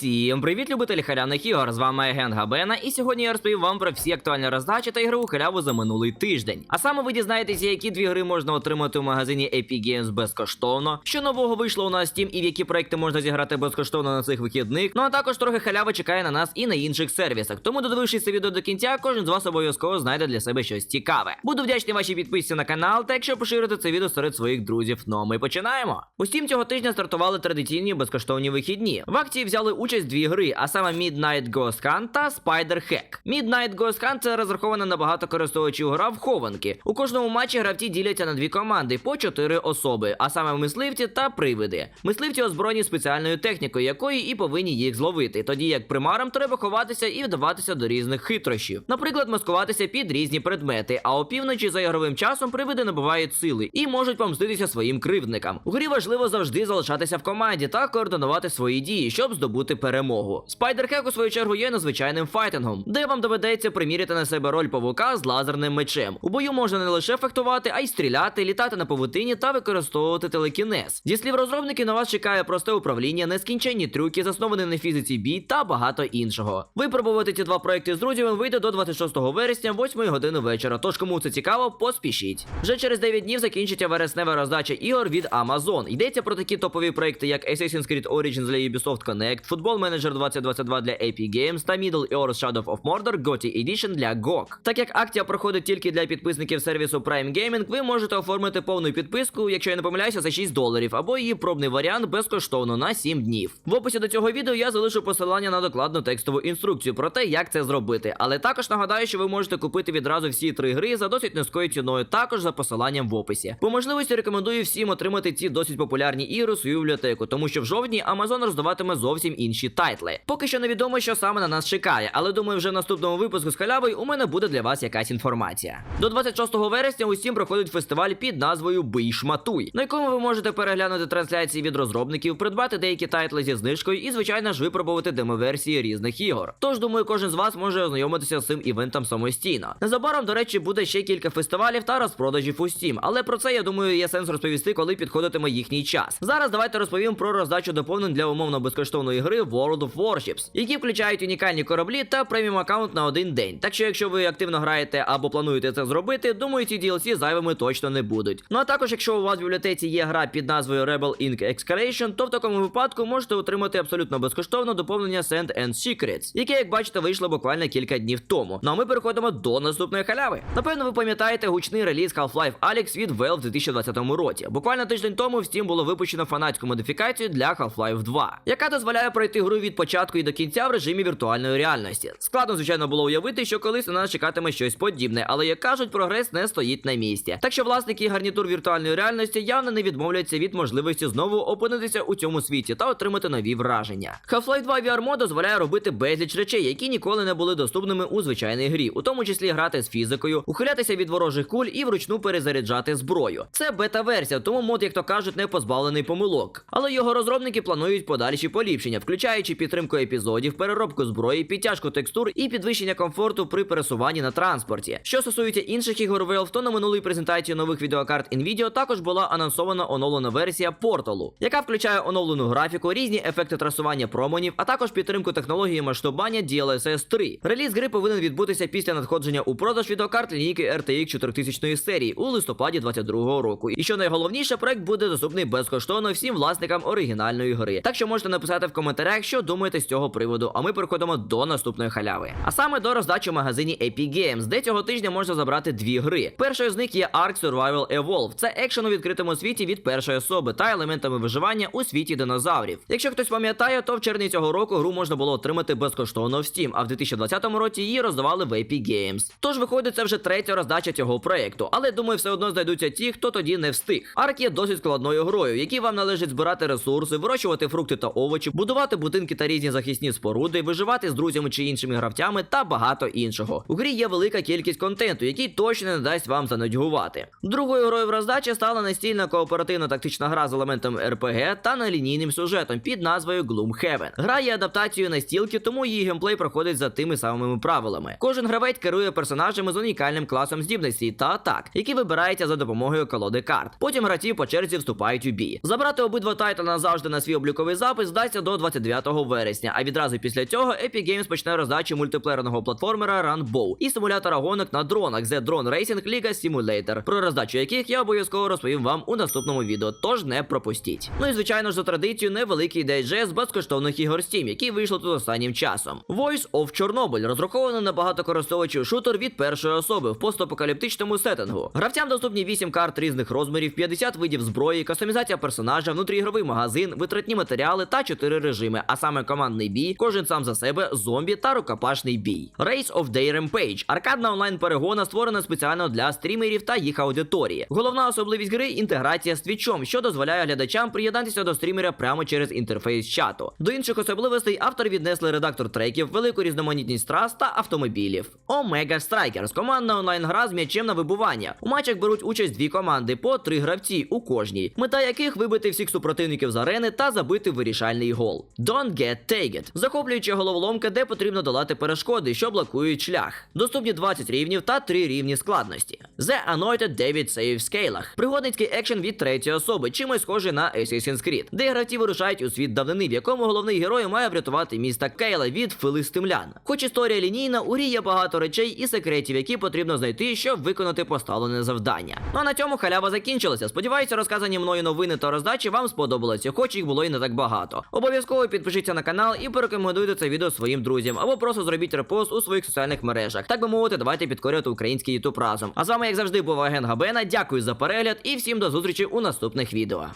Усім привіт, любителі халявних ігор! З вами Еген Габена, і сьогодні я розповім вам про всі актуальні роздачі та ігри у халяву за минулий тиждень. А саме ви дізнаєтеся, які дві гри можна отримати у магазині Epic Games безкоштовно, що нового вийшло у нас Steam і в які проекти можна зіграти безкоштовно на цих вихідних. Ну а також трохи халяви чекає на нас і на інших сервісах. Тому, додивившись це відео до кінця, кожен з вас обов'язково знайде для себе щось цікаве. Буду вдячний вашій підписці на канал, та якщо поширити це відео серед своїх друзів. Ну а ми починаємо. У Steam цього тижня стартували традиційні безкоштовні вихідні. В акції взяли участь дві гри, а саме Midnight Ghost Hunt та Spider Hack. Midnight Ghost Hunt це розрахована на багато користувачів гра в хованки. У кожному матчі гравці діляться на дві команди по чотири особи, а саме мисливці та привиди. Мисливці озброєні спеціальною технікою, якої і повинні їх зловити. Тоді як примарам треба ховатися і вдаватися до різних хитрощів. Наприклад, маскуватися під різні предмети, а опівночі за ігровим часом привиди набувають сили і можуть помститися своїм кривдникам. У грі важливо завжди залишатися в команді та координувати свої дії, щоб здобути перемогу. Spider-Hack, у свою чергу, є надзвичайним файтингом, де вам доведеться приміряти на себе роль павука з лазерним мечем. У бою можна не лише фехтувати, а й стріляти, літати на павутині та використовувати телекінез. Зі слів розробників, на вас чекає просте управління, нескінченні трюки, засновані на фізиці бій та багато іншого. Випробувати ці два проекти з друзями вийде до 26 вересня, 8 години вечора. Тож кому це цікаво, поспішіть. Вже через 9 днів закінчиться вереснева роздача ігор від Amazon. Йдеться про такі топові проекти, як Assassin's Creed Origins для Ubisoft Connect, Football Manager 2022 для Epic Games та Middle Earth Shadow of Mordor GOTY Edition для GOG. Так як акція проходить тільки для підписників сервісу Prime Gaming, ви можете оформити повну підписку, якщо я не помиляюся, за 6 доларів, або її пробний варіант безкоштовно на 7 днів. В описі до цього відео я залишу посилання на докладну текстову інструкцію про те, як це зробити. Але також нагадаю, що ви можете купити відразу всі три гри за досить низькою ціною, також за посиланням в описі. По можливості рекомендую всім отримати ці досить популярні ігри у свою бібліотеку, тому що в жовтні Amazon роздаватиме зовсім інші тайтли. Поки що невідомо, що саме на нас чекає, але думаю, вже в наступному випуску з халявою у мене буде для вас якась інформація. До 26 вересня у Steam проходить фестиваль під назвою Бий Шматуй, на якому ви можете переглянути трансляції від розробників, придбати деякі тайтли зі знижкою і, звичайно ж, випробувати демоверсії різних ігор. Тож думаю, кожен з вас може ознайомитися з цим івентом самостійно. Незабаром, до речі, буде ще кілька фестивалів та розпродажів у Steam, але про це я думаю є сенс розповісти, коли підходитиме їхній час. Зараз давайте розповім про роздачу доповнень для умовно безкоштовної гри World of Warships, які включають унікальні кораблі та преміум аккаунт на один день. Так що, якщо ви активно граєте або плануєте це зробити, думаю, ці DLC зайвими точно не будуть. Ну а також, якщо у вас в бібліотеці є гра під назвою Rebel Inc. Escalation, то в такому випадку можете отримати абсолютно безкоштовно доповнення Sand and Secrets, яке, як бачите, вийшло буквально кілька днів тому. Ну а ми переходимо до наступної халяви. Напевно, ви пам'ятаєте гучний реліз Half-Life Alyx від Valve в 2020 році. Буквально тиждень тому в Steam було випущено фанатську модифікацію для Half-Life 2, яка дозволяє пройти гру від початку і до кінця в режимі віртуальної реальності. Складно, звичайно, було уявити, що колись на нас чекатиме щось подібне, але як кажуть, прогрес не стоїть на місці. Так що власники гарнітур віртуальної реальності явно не відмовляються від можливості знову опинитися у цьому світі та отримати нові враження. Half-Life 2 VR мод дозволяє робити безліч речей, які ніколи не були доступними у звичайній грі, у тому числі грати з фізикою, ухилятися від ворожих куль і вручну перезаряджати зброю. Це бета-версія, тому мод, як то кажуть, не позбавлений помилок. Але його розробники планують подальші поліпшення, включаючи підтримку епізодів, переробку зброї, підтяжку текстур і підвищення комфорту при пересуванні на транспорті. Що стосується інших ігор Valve, то на минулій презентації нових відеокарт Nvidia також була анонсована оновлена версія Portal, яка включає оновлену графіку, різні ефекти трасування променів, а також підтримку технології масштабування DLSS 3. Реліз гри повинен відбутися після надходження у продаж відеокарт лінійки RTX 4000 серії у листопаді 2022 року. І що найголовніше, проект буде доступний безкоштовно всім власникам оригінальної гри. Так що можете написати в коментарях, що думаєте з цього приводу. А ми переходимо до наступної халяви. А саме до роздачі в магазині Epic Games, де цього тижня можна забрати дві гри. Першою з них є Ark Survival Evolve. Це екшен у відкритому світі від першої особи та елементами виживання у світі динозаврів. Якщо хтось пам'ятає, то в червні цього року гру можна було отримати безкоштовно в Steam, а в 2020 році її роздавали в Epic Games. Тож виходить, це вже третя роздача цього проекту, але думаю, все одно знайдуться ті, хто тоді не встиг. Арк є досить складною грою, якій вам належить збирати ресурси, вирощувати фрукти та овочі, будувати будинки та різні захисні споруди, виживати з друзями чи іншими гравцями та багато іншого. У грі є велика кількість контенту, який точно не дасть вам занудьгувати. Другою грою в роздачі стала настільна кооперативно-тактична гра з елементами RPG та нелінійним сюжетом під назвою Gloomhaven. Гра є адаптацією настілки, тому її геймплей проходить за тими самими правилами. Кожен гравець керує персонажами з унікальним класом здібностей та атак, які вибираються за допомогою колоди карт. Потім гравці по черзі вступають у бій. Забрати обидва тайтли назавжди на свій обліковий запис вдасться до 29 9 вересня. А відразу після цього Epic Games почне роздачу мультиплеерного платформера Runbow і симулятора гонок на дронах The Drone Racing Liga Simulator, про роздачу яких я обов'язково розповім вам у наступному відео, тож не пропустіть. Ну і звичайно ж за традицією невеликий дайджест безкоштовних ігор Steam, які вийшли тут останнім часом. Voice of Chernobyl розрахований на багатокористувачів шутер від першої особи в постапокаліптичному сеттингу. Гравцям доступні 8 карт різних розмірів, 50 видів зброї, кастомізація персонажа, внутріігровий магазин, витратні матеріали та 4 режими, а саме командний бій, кожен сам за себе, зомбі та рукопашний бій. Race of Day Rampage – аркадна онлайн перегона, створена спеціально для стрімерів та їх аудиторії. Головна особливість гри інтеграція з твічом, що дозволяє глядачам приєднатися до стрімера прямо через інтерфейс чату. До інших особливостей автори віднесли редактор треків, велику різноманітність трас та автомобілів. Omega Strikers – командна онлайн гра з м'ячем на вибування. У матчах беруть участь дві команди по три гравці у кожній, мета яких вибити всіх супротивників з арени та забити вирішальний гол. Don't get tagged – захоплююча головоломка, де потрібно долати перешкоди, що блокують шлях. Доступні 20 рівнів та 3 рівні складності. The Anointed David Save Scale – пригодницький екшен від третьої особи, чимось схожий на Assassin's Creed, де гравці вирушають у світ давнини, в якому головний герой має врятувати міста Кейла від филистимлян. Хоч історія лінійна, у грі є багато речей і секретів, які потрібно знайти, щоб виконати поставлене завдання. Ну а на цьому халява закінчилася. Сподіваюся, розказані мною новини та роздачі вам сподобалися, хоч їх було і не так багато. Обов'язково підпишіться на канал і порекомендуйте це відео своїм друзям, або просто зробіть репост у своїх соціальних мережах. Так би мовити, давайте підкорювати український YouTube разом. А з вами, як завжди, був агент Габена. Дякую за перегляд і всім до зустрічі у наступних відео.